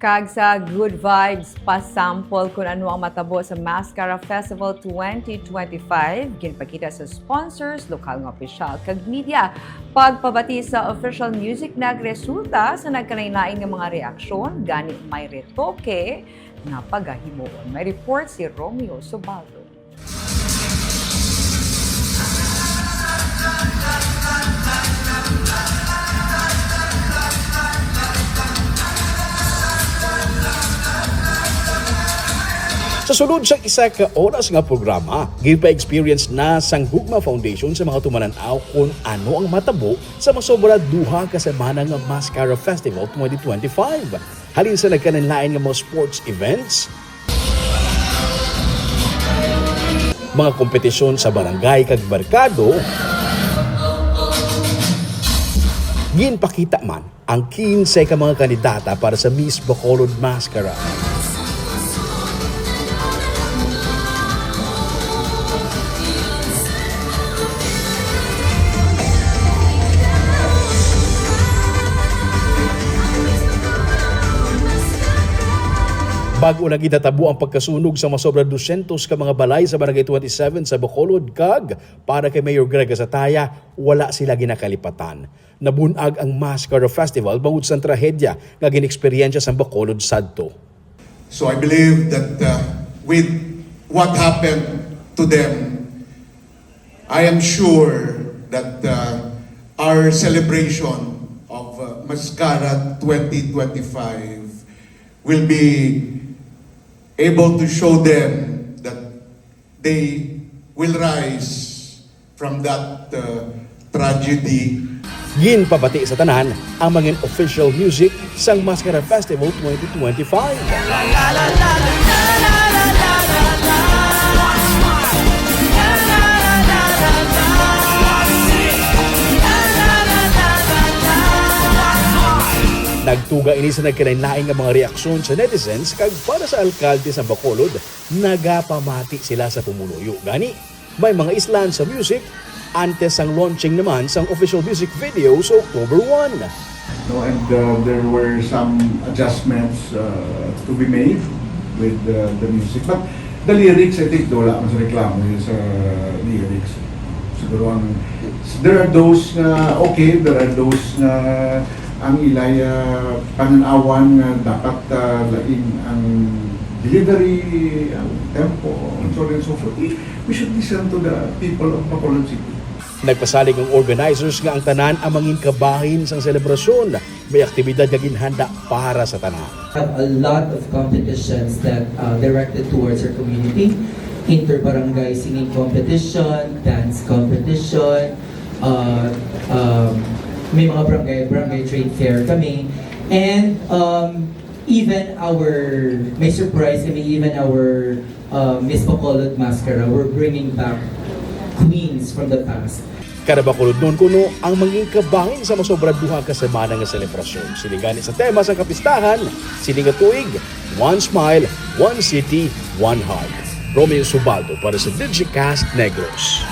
Kag sa Good Vibes, pasample kung ano ang matabo sa Mascara Festival 2025. Ginpakita sa sponsors, lokal nga opisyal, kag media. Pagpabati sa official music nagresulta sa nagkanainain nga mga reaksyon, gani may retoke nga pagahimuon. May report si Romeo Subaldo. Sulod sa isa ka oras nga programa, gipa-experience na sang Hugma Foundation sa mga tumananaw kung ano ang matabo sa masobra duha ka semana nga Mascara Festival 2025. Halin sa nagkananlain nga mga sports events, mga kompetisyon sa barangay kag barkado, ginpakita man ang 15 ka mga kandidata para sa Miss Bacolod Mascara. Bago lagi natabo ang pagkasunog sa masobra 200 ka mga balay sa Barangay 27 sa Bacolod, Kag, para kay Mayor Greg Sataya, wala sila ginakalipatan. Nabunag ang Mascara Festival bangod sa trahedya nga ginexperyensya sa Bacolod Sadto. So I believe that uh, with what happened to them, I am sure that uh, our celebration of uh, Mascara 2025 will be able to show them that they will rise from that uh, tragedy Ginpabati sa tanan ang mga official music sang Mascara Festival 2025. Nagtuga ini sa nagkinainlaing nga mga reaksyon sa netizens kag para sa alkalde sa Bacolod, nagapamati sila sa pumunuyo. Gani, may mga islan sa music, antes ang launching naman sang official music video sa October 1. No, and uh, there were some adjustments uh, to be made with uh, the music. But the lyrics, I think, wala mas reklamo yun sa lyrics. Siguro ang, there are those na okay, there are those na ang ilay uh, pananawan na dapat uh, laing ang delivery, ang tempo, and so on and so forth. We, we should listen to the people of Bacolod City. Nagpasalig ang organizers nga ang tanan ang mangin kabahin sang selebrasyon. May aktibidad nga ginhanda para sa tanan. have a lot of competitions that uh, directed towards our community. Inter-barangay singing competition, dance competition, uh, um, may mga barangay, barangay trade fair kami. And um, even our, may surprise kami, even our uh, Miss Bacolod Mascara, we're bringing back queens from the past. Karabakulod nun kuno ang mangin kabahin sa masobra duha ka semana nga selebrasyon. Siligani sa tema sa kapistahan, siling tuig, One Smile, One City, One Heart. Romeo Subaldo para sa Digicast Negros.